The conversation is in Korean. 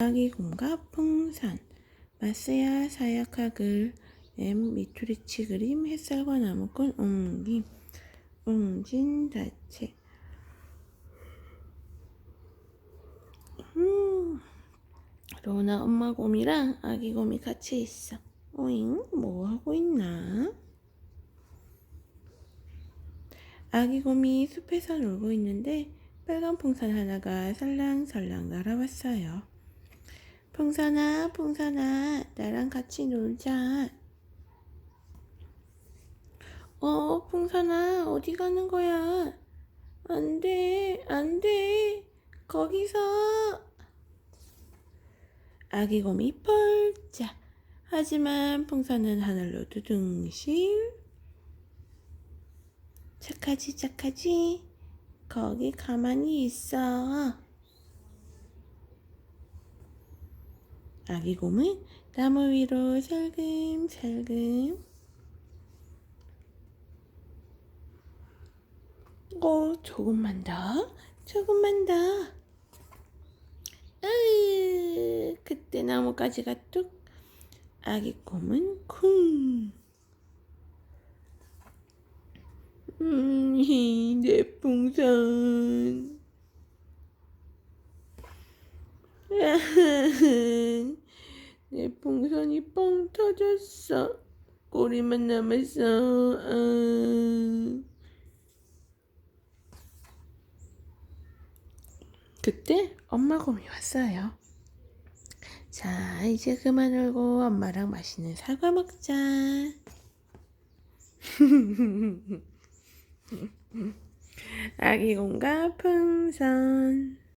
아기곰과 풍선 마스야 사약하글 엠 미투리치 그림 햇살과 나무꾼 웅김 웅진 자체. 음 로나 엄마 곰이랑 아기 곰이 같이 있어. 오잉 뭐 하고 있나? 아기 곰이 숲에서 놀고 있는데 빨간 풍선 하나가 살랑살랑 날아왔어요. 풍선아, 풍선아, 나랑 같이 놀자. 어, 풍선아, 어디 가는 거야? 안 돼, 안 돼. 거기서. 아기 곰이 펄짝. 하지만 풍선은 하늘로 두둥실. 착하지, 착하지. 거기 가만히 있어. 아기 곰은 나무 위로 살금살금. 어, 조금만 더, 조금만 더. 으, 그때 나무가지가 뚝. 아기 곰은 쿵. 음, 내 풍선. 내 풍선이 뻥 터졌어. 꼬리만 남았어. 아. 그때 엄마 곰이 왔어요. 자, 이제 그만 울고 엄마랑 맛있는 사과 먹자. 아기 곰과 풍선.